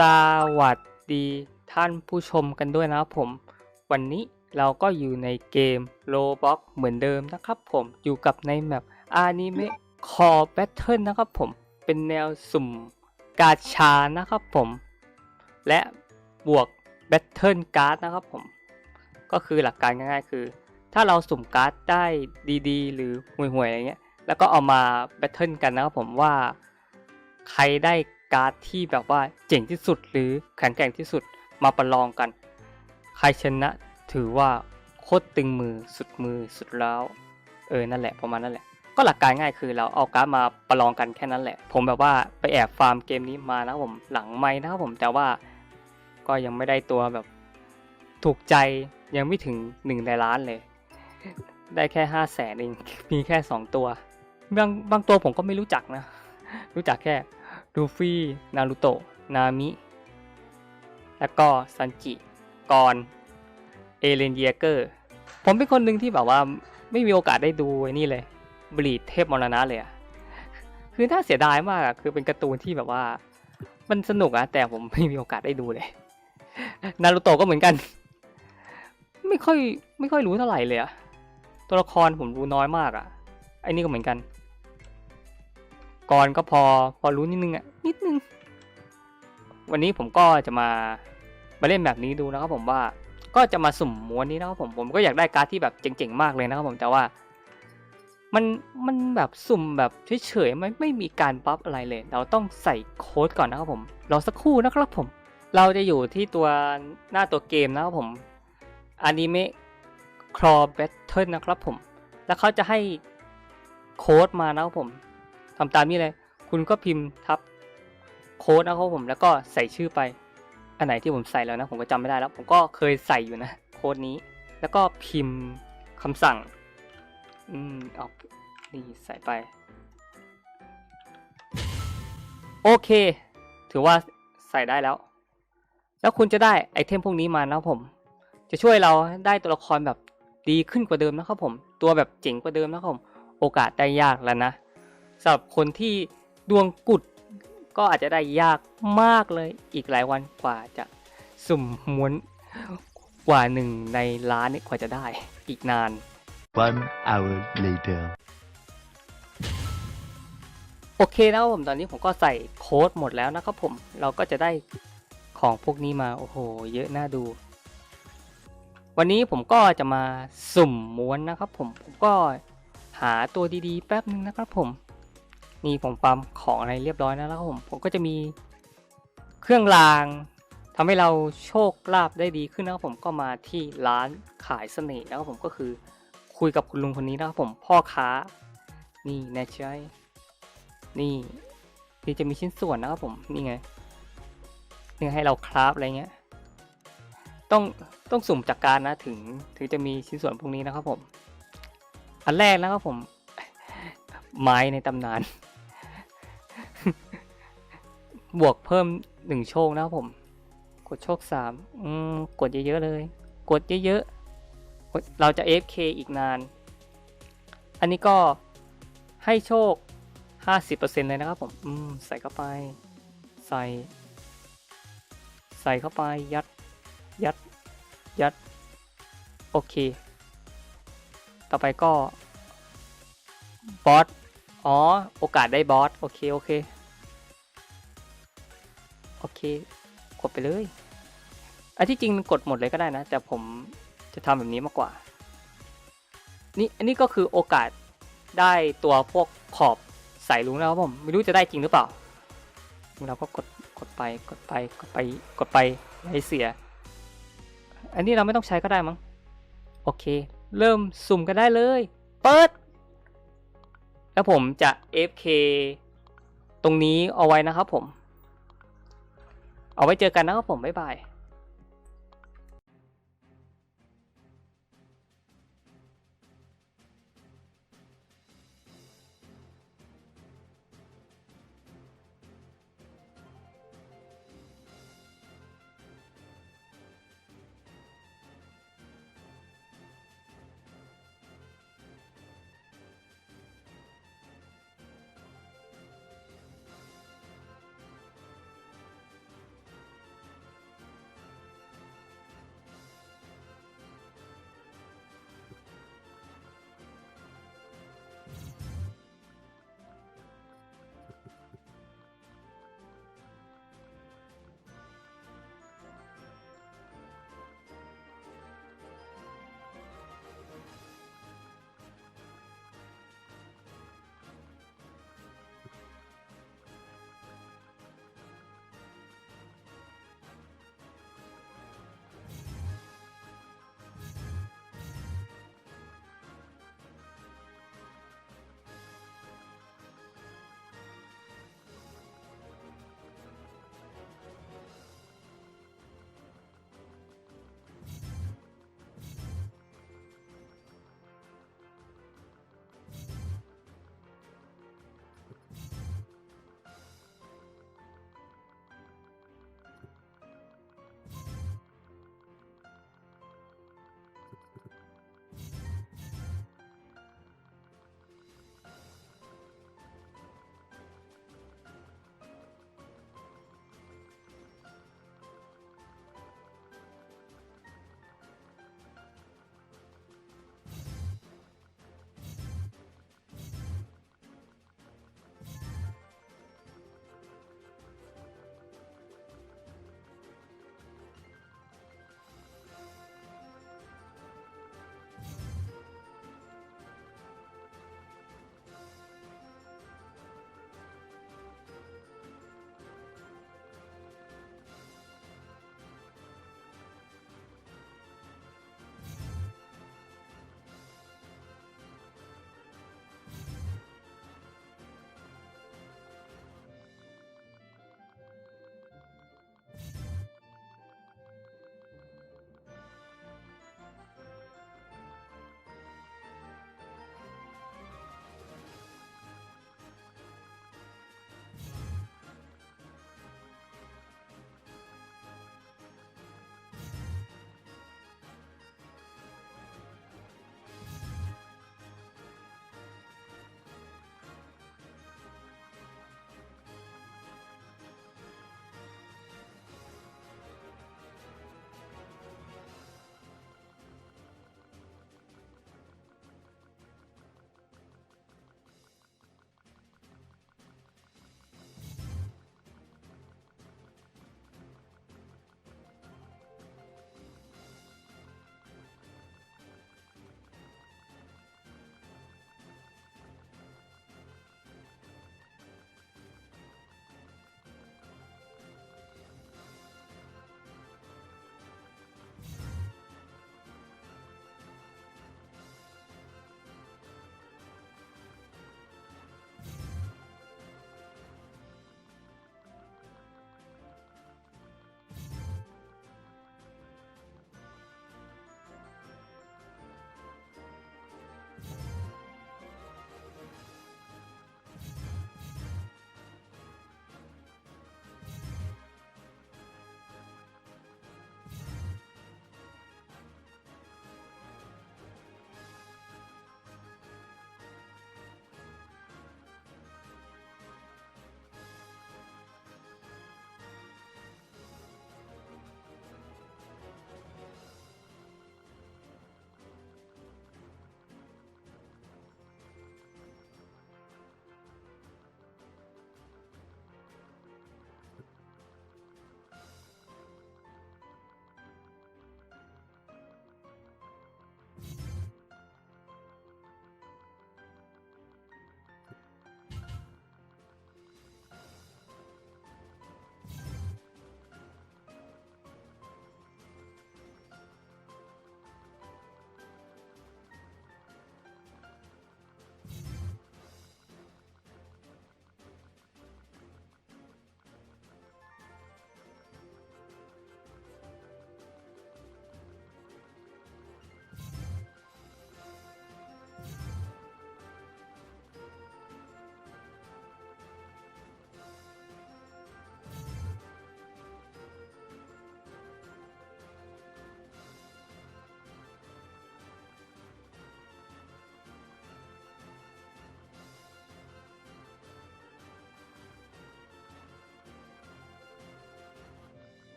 สวัสดีท่านผู้ชมกันด้วยนะครับผม วันนี้เราก็อยู่ในเกม Roblox เหมือนเดิมนะครับผมอยู่กับในแมป Anime Core Battle นะครับผม เป็นแนวสุ่มกาชานะครับผม และบวก Battle Card นะครับผม ก็คือหลักการง่ายๆ คือ ถ้าเราสุ่มการ์ดได้ดีๆ หรือห่วยๆอะไรเงี้ยแล้วก็เอามาแบทเทิลกันนะครับผมว่าใครได้ การ์ดที่แบบว่าเจ๋งที่สุดหรือแข็งแกร่งที่สุดมาประลองกัน ใครชนะถือว่าโคตรตึงมือสุดมือสุดแล้วเออนั่นแหละประมาณนั่นแหละ ก็หลักการง่ายคือเราเอาการ์ดมาประลองกันแค่นั้นแหละ ผมแบบว่าไปแอบฟาร์มเกมนี้มานะผมหลังไม้นะผมแต่ว่าก็ยังไม่ได้ตัวแบบถูกใจยังไม่ถึงหนึ่งในล้านเลย ได้แค่ห้าแสนเองมีแค่สองตัวบางบางตัวผมก็ไม่รู้จักนะ รู้จักแค่ ลูฟี่ นารูโตะ นามิ แล้วก็ซันจิ กอน เอเลนเยเกอร์ ผมเป็นคนหนึ่งที่แบบว่าไม่มีโอกาสได้ดูไอ้นี่เลย บลีดเทพมรณะเลยอะคือน่าเสียดายมากอะคือเป็นการ์ตูนที่แบบว่า มันสนุกอะแต่ผมไม่มีโอกาสได้ดูเลย นารูโตะก็เหมือนกัน ไม่ค่อยไม่ค่อยรู้เท่าไหร่เลยอะตัวละครผมรู้น้อยมากอะไอ้นี่ก็เหมือนกัน ก่อนก็พอพอรู้นิดนึงอะนิดนึง วันนี้ผมก็จะมามาเล่นแบบนี้ดูนะครับผมว่าก็จะมาสุ่มม้วนนี้นะครับผมผมก็อยากได้การ์ดที่แบบเจ๋งๆมากเลยนะครับผมแต่ว่า มันมันแบบสุ่มแบบเฉยๆไม่ไม่มีการบัฟอะไรเลย เราต้องใส่โค้ดก่อนนะครับผมรอสักครู่นะครับผม เราจะอยู่ที่ตัวหน้าตัวเกมนะครับผมอนิเมะครอแบทเทิลนะครับผม แล้วเขาจะให้โค้ดมานะครับผม ทำตามนี้เลย คุณก็พิมพ์ทับโค้ดนะครับผม แล้วก็ใส่ชื่อไป อันไหนที่ผมใส่แล้วนะ ผมก็จำไม่ได้แล้ว ผมก็เคยใส่อยู่นะโค้ดนี้ แล้วก็พิมพ์คำสั่ง อืมเอานี่ใส่ไป โอเค ถือว่าใส่ได้แล้ว แล้วคุณจะได้ไอเทมพวกนี้มานะครับผม จะช่วยเราได้ตัวละครแบบดีขึ้นกว่าเดิมนะครับผม ตัวแบบเจ๋งกว่าเดิมนะครับผม โอกาสได้ยากแล้วนะ สำหรับคนที่ดวงกุดก็อาจจะได้ยากมากเลยอีกหลายวันกว่าจะสุ่มม้วนกว่าหนึ่งในล้านนี่กว่าจะได้อีกนาน One hour later. โอเคนะครับผมตอนนี้ผมก็ใส่โค้ดหมดแล้วนะครับผมเราก็จะได้ของพวกนี้มาโอ้โห เยอะน่าดู วันนี้ผมก็จะมาสุ่มม้วนนะครับผมผมก็หาตัวดีๆ แป๊บนึงนะครับผม นี่ผมฟาร์มของอะไรเรียบร้อยแล้วนะครับผมผมก็จะมีเครื่องรางทำให้เราโชคลาภได้ดีขึ้นนะครับผมก็มาที่ร้านขายเสน่ห์นะครับผมก็คือคุยกับคุณลุงคนนี้นะครับผมพ่อค้า นี่แน่ใช่นี่ที่จะมีชิ้นส่วนนะครับผมนี่ไงนี่ให้เราคราฟอะไรเงี้ยต้องต้องสุ่มจากการนะถึงถึงจะมีชิ้นส่วนพวกนี้นะครับผม อันแรกนะครับผม ไม้ในตำนาน บวกเพิ่มหนึ่งโชคนะครับผม กดโชคสามอืมกดเยอะๆเลย กดเยอะๆเราจะ FK อีกนาน อันนี้ก็ให้โชค 50%เลยนะครับผม อืม ใส่เข้าไป ใส่ ใส่เข้าไป ยัด ยัด ยัด โอเค ต่อไปก็ บอส อ๋อ โอกาสได้บอส โอเค โอเค เคกดไปเลยอันที่จริงกดหมดเลยก็ได้นะ แต่ผมจะทำแบบนี้มากกว่า นี่อันนี้ก็คือโอกาสได้ตัวพวกขอบใส่ลุงแล้วครับผมไม่รู้จะได้จริงหรือเปล่าเราก็กดกดไปกดไปกดไปกดไปอย่าให้เสีย อันนี้เราไม่ต้องใช้ก็ได้มั้งโอเค เริ่มสุ่มกันได้เลย เปิด แล้วผมจะ FK ตรงนี้เอาไว้นะครับผม เอาไว้เจอกันนะครับผมบ๊ายบาย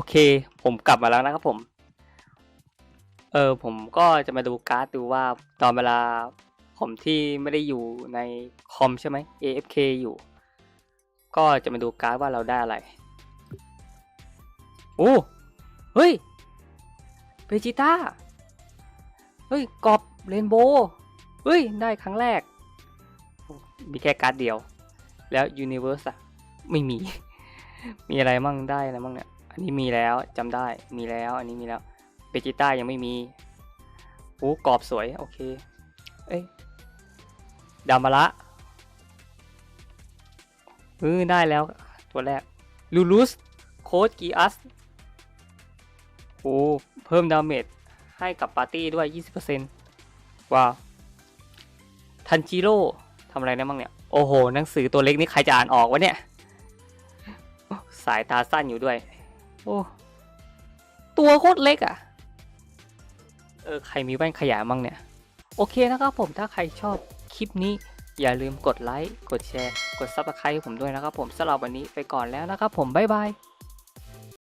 โอเค ผมกลับมาแล้วนะครับผม เออผมก็จะมาดูการ์ดดูว่าตอนเวลาผมที่ไม่ได้อยู่ในคอมใช่ไหม AFK อยู่ ก็จะมาดูการ์ดว่าเราได้อะไร โอ้ เฮ้ยเบจิต้า เฮ้ยกอบเรนโบว์เฮ้ย ได้ครั้งแรก มีแค่การ์ดเดียว แล้ว Universe อะไม่มี มีอะไรมั่งได้อะไรมั่งเนี่ย อันนี้มีแล้วจำได้มีแล้วอันนี้มีแล้วเบจิต้ายังไม่มีโอ้กรอบสวย โอเค เอ้ยดามาระเออได้แล้ว ตัวแรกลูลูสโค้ดกีอัสโอ้เพิ่มดาเมจให้กับปาร์ตี้ด้วย 20%ว้าว ทันจิโร่ทำอะไรได้บ้างเนี่ย โอ้โห หนังสือตัวเล็กนี่ใครจะอ่านออกวะเนี่ย สายตาสั้นอยู่ด้วย โอ้ตัวโคตรเล็กอะ่ะ เออ ใครมีแว่นขยายมั่งเนี่ย โอเคนะครับผมถ้าใครชอบคลิปนี้ อย่าลืมกดไลค์ กดแชร์ กดซับสไครต์ผมด้วยนะครับผมสำหรับวันนี้ไปก่อนแล้วนะครับผม บ๊ายบาย